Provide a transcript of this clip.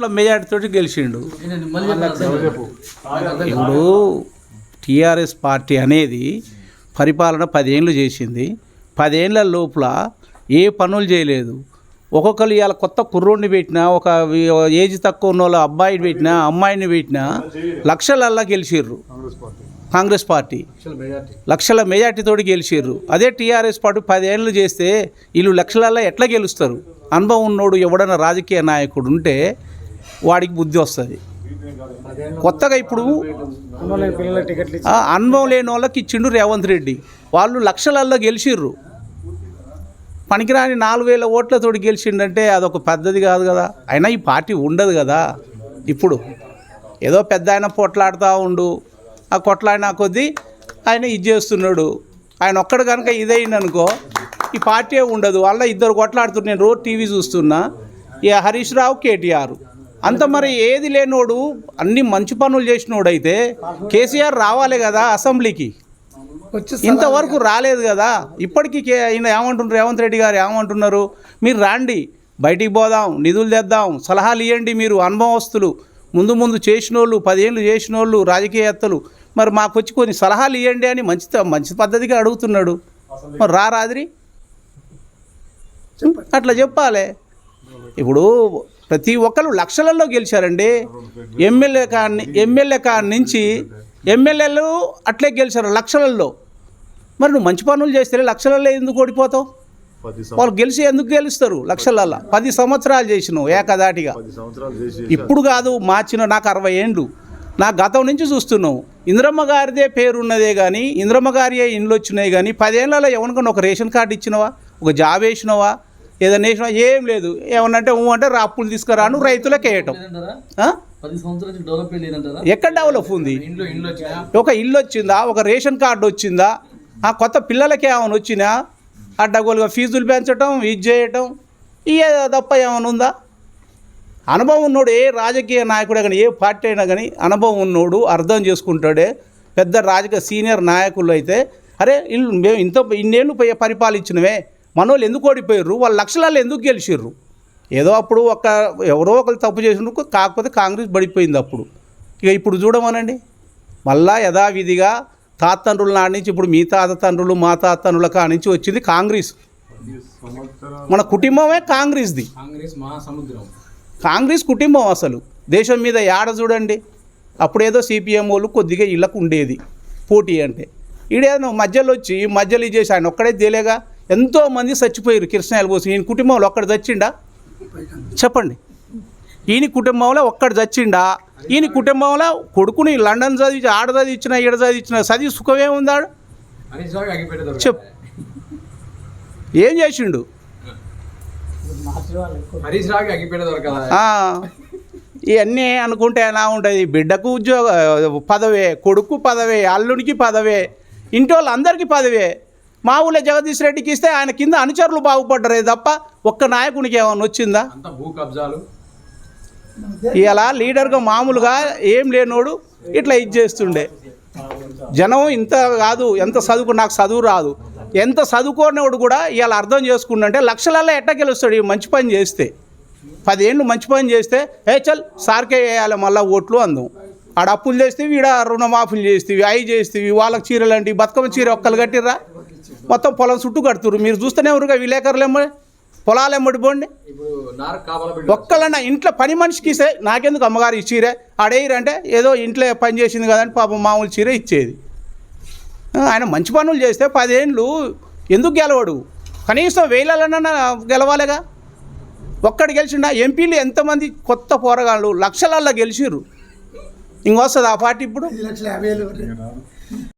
ఓట్ల మెజార్టీతో గెలిచిండు. ఇప్పుడు టీఆర్ఎస్ పార్టీ అనేది పరిపాలన పదేళ్ళు చేసింది. పదేళ్ళ లోపల ఏ పనులు చేయలేదు. ఒక్కొక్కరు ఇవాళ కొత్త కుర్రోడిని పెట్టినా ఒక ఏజ్ తక్కువ ఉన్న వాళ్ళ అబ్బాయిని పెట్టినా అమ్మాయిని పెట్టినా లక్షలల్లా గెలిచిర్రు. కాంగ్రెస్ పార్టీ. లక్షల మెజార్టీతో గెలిచిర్రు. అదే టీఆర్ఎస్ పార్టీ పదేళ్ళు చేస్తే వీళ్ళు లక్షలల్లా ఎట్లా గెలుస్తారు? అనుభవం ఉన్నోడు ఎవడన్నా రాజకీయ నాయకుడు ఉంటే వాడికి బుద్ధి వస్తుంది. కొత్తగా ఇప్పుడు అనుభవం లేని వాళ్ళకి ఇచ్చిండు రేవంత్ రెడ్డి. వాళ్ళు లక్షలల్లో గెలిచిర్రు. పనికిరాని నాలుగు వేల ఓట్లతోటి గెలిచిండంటే అదొక పెద్దది కాదు కదా. అయినా ఈ పార్టీ ఉండదు కదా. ఇప్పుడు ఏదో పెద్ద ఆయన పొట్లాడుతూ ఉండు. ఆ కొట్లాడిన కొద్దీ ఆయన ఇది చేస్తున్నాడు. ఆయన ఒక్కడు కనుక ఇదైంది ఈ పార్టీ ఉండదు. వాళ్ళ ఇద్దరు కొట్లాడుతున్నారు. నేను రోజు టీవీ చూస్తున్నా. ఏ హరీష్ రావు కేటీఆర్. అంత మరి ఏది లేనోడు అన్ని మంచి పనులు చేసినోడు అయితే కేసీఆర్ రావాలి కదా అసెంబ్లీకి. ఇంతవరకు రాలేదు కదా. ఇప్పటికీ కే- ఈయన ఏమంటున్నారు రేవంత్ రెడ్డి గారు ఏమంటున్నారు? మీరు రాండి బయటికి పోదాం నిధులు తెద్దాం సలహాలు ఇవ్వండి మీరు అనుభవస్తులు ముందు ముందు చేసిన వాళ్ళు పదేళ్ళు చేసిన వాళ్ళు రాజకీయవేత్తలు మరి మాకు వచ్చి కొన్ని సలహాలు ఇవ్వండి అని మంచి మంచి పద్ధతిగా అడుగుతున్నాడు. మరి రా రాదిరి. అట్లా చెప్పాలి. ఇప్పుడు ప్రతి ఒక్కరు లక్షలలో గెలిచారండి. ఎమ్మెల్యే కాని ఎమ్మెల్యే కాడి నుంచి ఎమ్మెల్యేలు అట్లే గెలిచారు లక్షలలో. మరి నువ్వు మంచి పనులు చేస్తే లక్షలలో ఎందుకు ఓడిపోతావు? వాళ్ళు గెలిచి ఎందుకు గెలుస్తారు లక్షలల్లో పది సంవత్సరాలు చేసినావు ఏకదాటిగా. ఇప్పుడు కాదు మార్చిన నాకు అరవై ఏండ్లు. నా గతం నుంచి చూస్తున్నావు. ఇంద్రమ్మ గారిదే పేరున్నదే కానీ ఇంద్రమ్మ గారి ఇండ్లు వచ్చినాయి కానీ పదేళ్ళలో ఎవరికన్నా ఒక రేషన్ కార్డు ఇచ్చినవా? ఒక జాబ్ వేసినవా? ఏదైనా వేసినవా ఏం లేదు. ఏమన్నంటే ఊ అంటే రా అప్పులు తీసుకురాను రైతులకు వేయటం. ఎక్కడ డెవలప్ ఉంది? ఒక ఇల్లు వచ్చిందా? ఒక రేషన్ కార్డు వచ్చిందా? ఆ కొత్త పిల్లలకి ఏమైనా వచ్చినా? అడ్డగోలుగా ఫీజులు పెంచడం ఇది చేయటం ఇవే తప్ప ఏమైనా ఉందా? అనుభవం ఉన్నోడు ఏ రాజకీయ నాయకుడే కానీ ఏ పార్టీ అయినా కానీ అనుభవం ఉన్నోడు అర్థం చేసుకుంటాడే పెద్ద రాజకీయ సీనియర్ నాయకులు అయితే అరే ఇల్లు మేము ఇంత ఇన్నేళ్ళు పరిపాలించినవే. మనోళ్ళు ఎందుకు ఓడిపోయారు వాళ్ళ లక్షలలో ఎందుకు గెలిచిర్రు? ఏదో అప్పుడు ఒక ఎవరో ఒకరు తప్పు చేసినందుకు కాకపోతే కాంగ్రెస్ పడిపోయింది అప్పుడు. ఇక ఇప్పుడు చూడమనండి. మళ్ళా యథావిధిగా తాతండ్రుల నాటి నుంచి ఇప్పుడు మీ తాత తండ్రులు మా తాత తండ్రుల కాడి నుంచి వచ్చింది కాంగ్రెస్. మన కుటుంబమే కాంగ్రెస్ది. కాంగ్రెస్ కుటుంబం అసలు. దేశం మీద యాడ చూడండి. అప్పుడేదో సిపిఎం వాళ్ళు కొద్దిగా ఇళ్ళకు ఉండేది. పోటీ అంటే. ఈడేదో మధ్యలో వచ్చి మధ్యలో ఇది చేసి ఆయన ఒక్కడే తేలేగా? ఎంతోమంది చచ్చిపోయారు కృష్ణ పోసి ఈయన కుటుంబంలో ఒక్కడు చచ్చిండా? చెప్పండి. ఈయన కుటుంబంలో ఒక్కడు చచ్చిండా? ఈయన కుటుంబంలో కొడుకుని లండన్ చదివి ఆడ చదివించిన ఈడ చదివించిన చదివి సుఖమే ఉందాడు చెప్ చెప్పు. ఏం చేసిండు? ఇవన్నీ అనుకుంటే ఎలా ఉంటుంది? బిడ్డకు ఉద్యోగ పదవే కొడుకు పదవే అల్లునికి పదవే ఇంటి వాళ్ళందరికీ పదవే. మా ఊళ్ళో జగదీష్ రెడ్డికి ఇస్తే ఆయన కింద అనుచరులు బాగుపడ్డరే తప్ప ఒక్క నాయకునికి ఏమైనా వచ్చిందా? ఇలా లీడర్గా మామూలుగా ఏం లేనోడు ఇట్లా ఇది చేస్తుండే. జనం ఇంత కాదు ఎంత చదువుకు నాకు చదువు రాదు. ఎంత చదువుకోనివాడు కూడా ఇవాళ అర్థం చేసుకుంటే లక్షలలో ఎట్ట గెలుస్తాడు ఈ మంచి పని చేస్తే? పదేళ్ళు మంచి పని చేస్తే ఏ చల్ సార్కే వేయాలి మళ్ళీ ఓట్లు అందం. ఆడ అప్పులు చేస్తేవి ఈడ రుణమాఫీలు చేస్తేవి అవి చేస్తేవి వాళ్ళకి చీరలు అంటే బతుకమ్మ చీర ఒక్కలు కట్టిర్రా? మొత్తం పొలం చుట్టూ కడుతురు మీరు చూస్తూనే ఎవరుగా విలేకరులు ఎమ్మడి పొలాలు ఎమ్మడి పోండి? ఇప్పుడు నారక్ కావాల బిడ్డ ఒక్కళ్ళన్న ఇంట్లో పని మనిషికి ఇస్తే నాకెందుకు అమ్మగారు ఈ చీర? ఆడేయరంటే ఏదో ఇంట్లో పని చేసింది కదంటే పాపం మామూలు చీర ఇచ్చేది. ఆయన మంచి పనులు చేస్తే పదేళ్ళు ఎందుకు గెలవడు? కనీసం వేలన్నా గెలవాలిగా? ఒక్కడు గెలిచిండా? ఎంపీలు ఎంతమంది కొత్త పోరగాళ్ళు లక్షలల్లో గెలిచిర్రు. ఇంకొస్తుంది ఆ పార్టీ ఇప్పుడు?